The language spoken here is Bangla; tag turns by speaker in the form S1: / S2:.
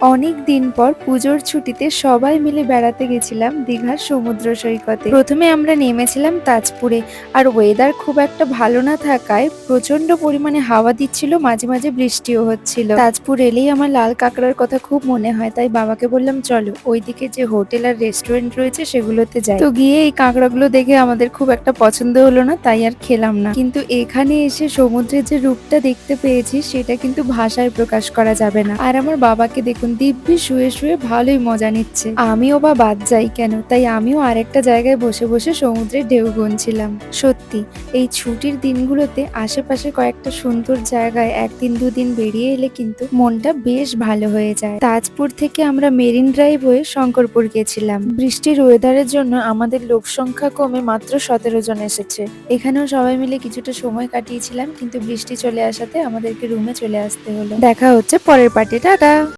S1: অনেক দিন পর পুজোর ছুটিতে সবাই মিলে বেড়াতে গেছিলাম দীঘার সমুদ্র সৈকতে। প্রথমে আমরা নেমেছিলাম তাজপুরে, আর ওয়েদার খুব একটা ভালো না থাকায় প্রচণ্ড পরিমাণে হাওয়া দিচ্ছিল, মাঝে মাঝে বৃষ্টিও হচ্ছিল। তাজপুর এলেই আমার লাল কাঁকড়ার কথা খুব মনে হয়, তাই বাবাকে বললাম, চলো, ওইদিকে যে হোটেল আর রেস্টুরেন্ট রয়েছে সেগুলোতে যাই। তো গিয়ে এই কাঁকড়াগুলো দেখে আমাদের খুব একটা পছন্দ হলো না, তাই আর খেলাম না। কিন্তু এখানে এসে সমুদ্রের যে রূপটা দেখতে পেয়েছি, সেটা কিন্তু ভাষায় প্রকাশ করা যাবে না। আর আমার বাবাকে দেখুন দিব্যি শুয়ে শুয়ে ভালোই মজা নিচ্ছে। আমিও বা বাদ যাই কেন? তাই আমিও আরেকটা জায়গায় বসে বসে সমুদ্রের ঢেউ গুনছিলাম। সত্যি, এই ছুটির দিনগুলোতে আশেপাশে কয়েকটা সুন্দর জায়গায় একদিন দুদিন বেরিয়ে এলে কিন্তু মনটা বেশ ভালো হয়ে যায়। তাজপুর থেকে আমরা মেরিন ড্রাইভ হয়ে শঙ্করপুর গেছিলাম। বৃষ্টির ওয়েদারের জন্য আমাদের লোক সংখ্যা কমে মাত্র সতেরো জন এসেছে। এখানেও সবাই মিলে কিছুটা সময় কাটিয়েছিলাম, কিন্তু বৃষ্টি চলে আসাতে আমাদেরকে রুমে চলে আসতে হলো। দেখা হচ্ছে পরের পার্টি টাটা!